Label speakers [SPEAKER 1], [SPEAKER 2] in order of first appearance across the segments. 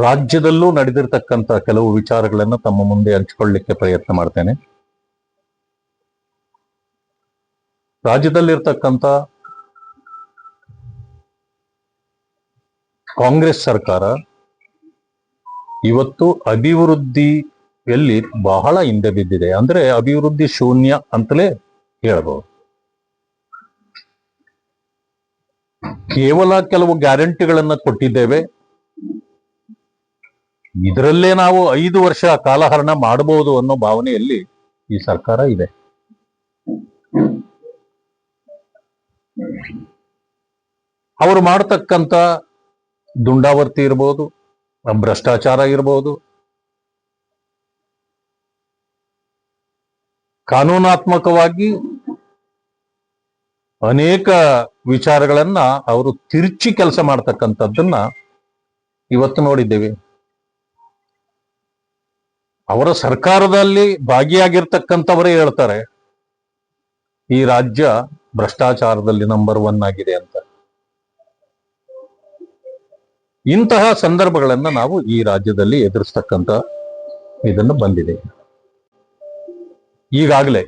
[SPEAKER 1] ರಾಜ್ಯದಲ್ಲೂ ನಡೆದಿರ್ತಕ್ಕಂತ ಕೆಲವು ವಿಚಾರಗಳನ್ನ ತಮ್ಮ ಮುಂದೆ ಹಂಚಿಕೊಳ್ಳಿಕ್ಕೆ ಪ್ರಯತ್ನ ಮಾಡ್ತೇನೆ. ರಾಜ್ಯದಲ್ಲಿರ್ತಕ್ಕಂಥ ಕಾಂಗ್ರೆಸ್ ಸರ್ಕಾರ ಇವತ್ತು ಅಭಿವೃದ್ಧಿಯಲ್ಲಿ ಬಹಳ ಹಿಂದೆ ಬಿದ್ದಿದೆ. ಅಂದ್ರೆ ಅಭಿವೃದ್ಧಿ ಶೂನ್ಯ ಅಂತಲೇ ಹೇಳಬಹುದು ಕೇವಲ ಕೆಲವು ಗ್ಯಾರಂಟಿಗಳನ್ನ ಕೊಟ್ಟಿದ್ದೇವೆ. ಇದರಲ್ಲೇ ನಾವು ಐದು ವರ್ಷ ಕಾಲಹರಣ ಮಾಡಬಹುದು ಅನ್ನೋ ಭಾವನೆಯಲ್ಲಿ ಈ ಸರ್ಕಾರ ಇದೆ. ಅವರು ಮಾಡತಕ್ಕಂತ ದುಂಡಾವರ್ತಿ ಇರಬಹುದು ಭ್ರಷ್ಟಾಚಾರ ಇರಬಹುದು ಕಾನೂನಾತ್ಮಕವಾಗಿ ಅನೇಕ ವಿಚಾರಗಳನ್ನ ಅವರು ತಿರುಚಿ ಕೆಲಸ ಮಾಡ್ತಕ್ಕಂಥದ್ದನ್ನ ಇವತ್ತು ನೋಡಿದ್ದೇವೆ. ಅವರ ಸರ್ಕಾರದಲ್ಲಿ ಭಾಗಿಯಾಗಿರ್ತಕ್ಕಂಥವರೇ ಹೇಳ್ತಾರೆ, ಈ ರಾಜ್ಯ ಭ್ರಷ್ಟಾಚಾರದಲ್ಲಿ ನಂಬರ್ ಒನ್ ಆಗಿದೆ ಅಂತ. ಇಂತಹ ಸಂದರ್ಭಗಳನ್ನ ನಾವು ಈ ರಾಜ್ಯದಲ್ಲಿ ಎದುರಿಸ್ತಕ್ಕಂಥ ಇದನ್ನು ಬಂದಿದೆ. ಈಗಾಗಲೇ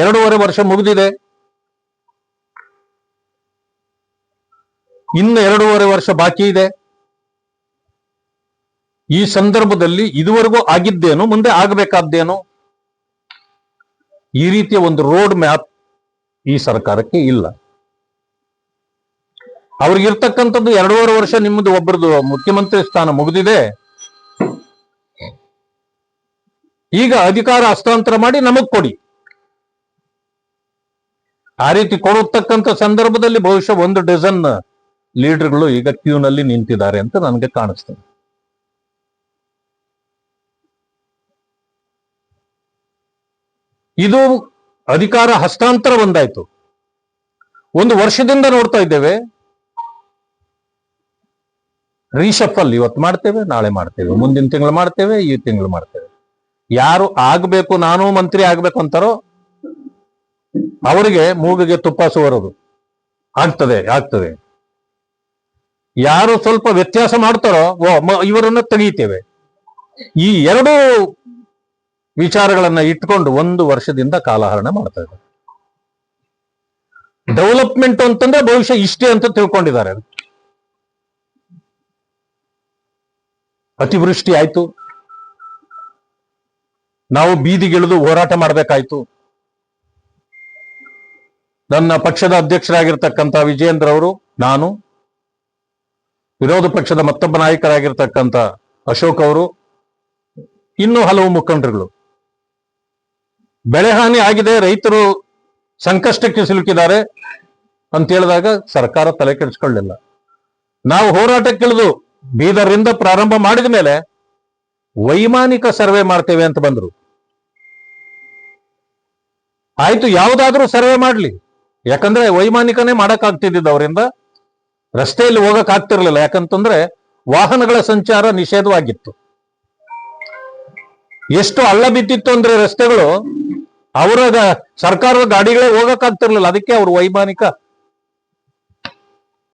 [SPEAKER 1] ಎರಡೂವರೆ ವರ್ಷ ಮುಗಿದಿದೆ. ಇನ್ನು ಎರಡೂವರೆ ವರ್ಷ ಬಾಕಿ ಇದೆ. ಈ ಸಂದರ್ಭದಲ್ಲಿ ಇದುವರೆಗೂ ಆಗಿದ್ದೇನು, ಮುಂದೆ ಆಗಬೇಕಾದ್ದೇನು? ಈ ರೀತಿಯ ಒಂದು ರೋಡ್ ಮ್ಯಾಪ್ ಈ ಸರ್ಕಾರಕ್ಕೆ ಇಲ್ಲ. ಅವ್ರಿಗಿರ್ತಕ್ಕಂಥದ್ದು ಎರಡೂವರೆ ವರ್ಷ ನಿಮ್ಮದು ಒಬ್ಬರದು ಮುಖ್ಯಮಂತ್ರಿ ಸ್ಥಾನ ಮುಗಿದಿದೆ. ಈಗ ಅಧಿಕಾರ ಹಸ್ತಾಂತರ ಮಾಡಿ ನಮಗ್ ಕೊಡಿ. ಆ ರೀತಿ ಕೊಡತಕ್ಕಂಥ ಸಂದರ್ಭದಲ್ಲಿ ಬಹುಶಃ ಒಂದು ಡಜನ್ ಲೀಡರ್ಗಳು ಈಗ ಕ್ಯೂನಲ್ಲಿ ನಿಂತಿದ್ದಾರೆ ಅಂತ ನನಗೆ ಕಾಣಿಸ್ತದೆ. ಇದು ಅಧಿಕಾರ ಹಸ್ತಾಂತರ ಒಂದಾಯ್ತು ಒಂದು ವರ್ಷದಿಂದ ನೋಡ್ತಾ ಇದ್ದೇವೆ. ರೀಶಫಲ್ ಇವತ್ತು ಮಾಡ್ತೇವೆ, ನಾಳೆ ಮಾಡ್ತೇವೆ, ಮುಂದಿನ ತಿಂಗಳು ಮಾಡ್ತೇವೆ, ಈ ತಿಂಗಳು ಮಾಡ್ತೇವೆ. ಯಾರು ಆಗ್ಬೇಕು, ನಾನು ಮಂತ್ರಿ ಆಗ್ಬೇಕು ಅಂತಾರೋ ಅವರಿಗೆ ಮೂಗಿಗೆ ತುಪ್ಪ ಸುವರೋದು. ಆಗ್ತದೆ ಆಗ್ತದೆ. ಯಾರು ಸ್ವಲ್ಪ ವ್ಯತ್ಯಾಸ ಮಾಡ್ತಾರೋ ಇವರನ್ನ ತೆಗೀತೇವೆ. ಈ ಎರಡು ವಿಚಾರಗಳನ್ನ ಇಟ್ಕೊಂಡು ಒಂದು ವರ್ಷದಿಂದ ಕಾಲಹರಣ ಮಾಡ್ತಾ ಇದ್ದಾರೆ. ಡೆವಲಪ್ಮೆಂಟ್ ಅಂತಂದ್ರೆ ಭವಿಷ್ಯ ಇಷ್ಟೇ ಅಂತ ತಿಳ್ಕೊಂಡಿದ್ದಾರೆ. ಅತಿವೃಷ್ಟಿ ಆಯ್ತು. ನಾವು ಬೀದಿಗಿಳಿದು ಹೋರಾಟ ಮಾಡಬೇಕಾಯ್ತು. ನನ್ನ ಪಕ್ಷದ ಅಧ್ಯಕ್ಷರಾಗಿರ್ತಕ್ಕಂಥ ವಿಜಯೇಂದ್ರ ಅವರು, ನಾನು, ವಿರೋಧ ಪಕ್ಷದ ಮತ್ತೊಬ್ಬ ನಾಯಕರಾಗಿರ್ತಕ್ಕಂಥ ಅಶೋಕ್ ಅವರು, ಇನ್ನೂ ಹಲವು ಮುಖಂಡರುಗಳು. ಬೆಳೆ ಹಾನಿ ಆಗಿದೆ, ರೈತರು ಸಂಕಷ್ಟಕ್ಕೆ ಸಿಲುಕಿದ್ದಾರೆ ಅಂತ ಹೇಳಿದಾಗ ಸರ್ಕಾರ ತಲೆ ಕೆಡಿಸ್ಕೊಳ್ಳಿಲ್ಲ ನಾವು ಹೋರಾಟಕ್ಕಿಳಿದು ಬೀದರ್ರಿಂದ ಪ್ರಾರಂಭ ಮಾಡಿದ ಮೇಲೆ ವೈಮಾನಿಕ ಸರ್ವೆ ಮಾಡ್ತೇವೆ ಅಂತ ಬಂದ್ರು. ಆಯ್ತು, ಯಾವುದಾದ್ರೂ ಸರ್ವೆ ಮಾಡ್ಲಿ. ಯಾಕಂದ್ರೆ ವೈಮಾನಿಕನೇ ಮಾಡಕ್ ಆಗ್ತಿದ್ದಿದ್ದು ಅವರಿಂದ. ರಸ್ತೆಯಲ್ಲಿ ಹೋಗಕ್ ಆಗ್ತಿರ್ಲಿಲ್ಲ ಯಾಕಂತಂದ್ರೆ ವಾಹನಗಳ ಸಂಚಾರ ನಿಷೇಧವಾಗಿತ್ತು. ಎಷ್ಟು ಹಳ್ಳ ಬಿದ್ದಿತ್ತು ಅಂದ್ರೆ ರಸ್ತೆಗಳು ಅವರ ಸರ್ಕಾರದ ಗಾಡಿಗಳೇ ಹೋಗಕ್ಕಾಗ್ತಿರ್ಲಿಲ್ಲ ಅದಕ್ಕೆ ಅವರು ವೈಮಾನಿಕ